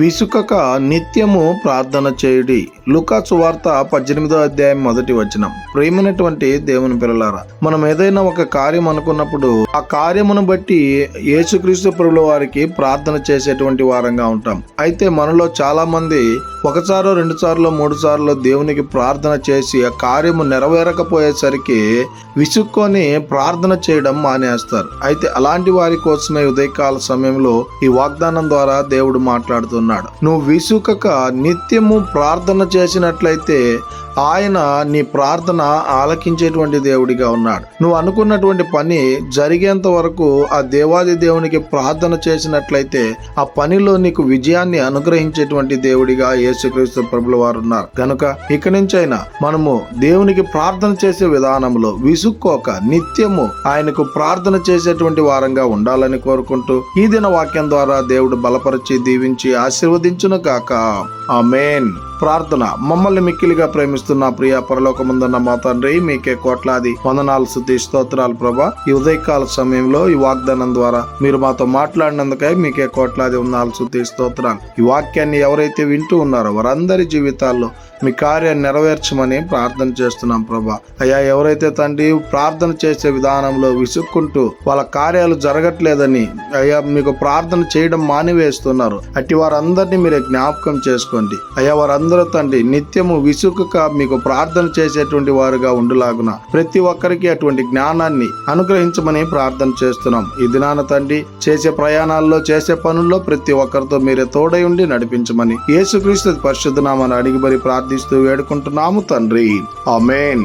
విసుకక నిత్యము ప్రార్థన చేయుడి. లుకాసు వార్త పద్దెనిమిదో అధ్యాయం మొదటి వచనం. ప్రేమైనటువంటి దేవుని పిల్లలారా మనం ఏదైనా ఒక కార్యం అనుకున్నప్పుడు ఆ కార్యమును బట్టి యేసుక్రీస్తు ప్రభుల వారికి ప్రార్థన చేసేటువంటి వారంగా ఉంటాం. అయితే మనలో చాలా మంది ఒకసారో రెండు సార్లు మూడు సార్లు దేవునికి ప్రార్థన చేసి ఆ కార్యము నెరవేరకపోయేసరికి విసుక్కొని ప్రార్థన చేయడం మానేస్తారు. అయితే అలాంటి వారి కోసమే ఉదయకాల సమయంలో ఈ వాగ్దానం ద్వారా దేవుడు మాట్లాడుతున్నాడు. నువ్వు విసుకక నిత్యము ప్రార్థన చేసినట్లయితే ఆయన నీ ప్రార్థన ఆలకించేటువంటి దేవుడిగా ఉన్నాడు. నువ్వు అనుకున్నటువంటి పని జరిగేంత వరకు ఆ దేవాది దేవునికి ప్రార్థన చేసినట్లయితే ఆ పనిలో నీకు విజయాన్ని అనుగ్రహించేటువంటి దేవుడిగా యేసుక్రీస్తు ప్రభుల వారు ఉన్నారు. కనుక ఇక నుంచైనా మనము దేవునికి ప్రార్థన చేసే విధానంలో విసుక్కోక నిత్యము ఆయనకు ప్రార్థన చేసేటువంటి వారంగా ఉండాలని కోరుకుంటూ ఈ దిన వాక్యం ద్వారా దేవుడు బలపరిచి దీవించి ఆశీర్వదించును కాక ఆ మెయిన్ ప్రార్థన మమ్మల్ని మిక్కిలిగా ప్రేమిస్తున్న ప్రియ పరలోకముందున్న మా తండ్రి మీకే కోట్లాది వందనాలు శుద్ధి స్తోత్రాలు ప్రభా. ఈ ఉదయకాల సమయంలో ఈ వాగ్దానం ద్వారా మీరు మాతో మాట్లాడినందుకై మీకే కోట్లాది వందనాలు శుద్ధి స్తోత్రాలు. ఈ వాక్యాన్ని ఎవరైతే వింటూ ఉన్నారో వారందరి జీవితాల్లో మీ కార్యాన్ని నెరవేర్చమని ప్రార్థన చేస్తున్నాం ప్రభా. అయ్యా ఎవరైతే తండ్రి ప్రార్థన చేసే విధానంలో విసుక్కుంటూ వాళ్ళ కార్యాలు జరగట్లేదని అయ్యా మీకు ప్రార్థన చేయడం మానివేస్తున్నారు అట్టి వారందరినీ మీరు జ్ఞాపకం చేసుకోండి. అయ్యా వారందరూ తండ్రి నిత్యము విసుకక మీకు ప్రార్థన చేసేటువంటి వారుగా ఉండులాగున ప్రతి ఒక్కరికి అటువంటి జ్ఞానాన్ని అనుగ్రహించమని ప్రార్థన చేస్తున్నాం. ఈ దినాన తండ్రి చేసే ప్రయాణాల్లో చేసే పనుల్లో ప్రతి ఒక్కరితో మీరే తోడై ఉండి నడిపించమని యేసుక్రీస్తు పరిశుద్ధ నామని అడిగి మరి ప్రార్థిస్తూ వేడుకుంటున్నాము తండ్రి. ఆమెన్.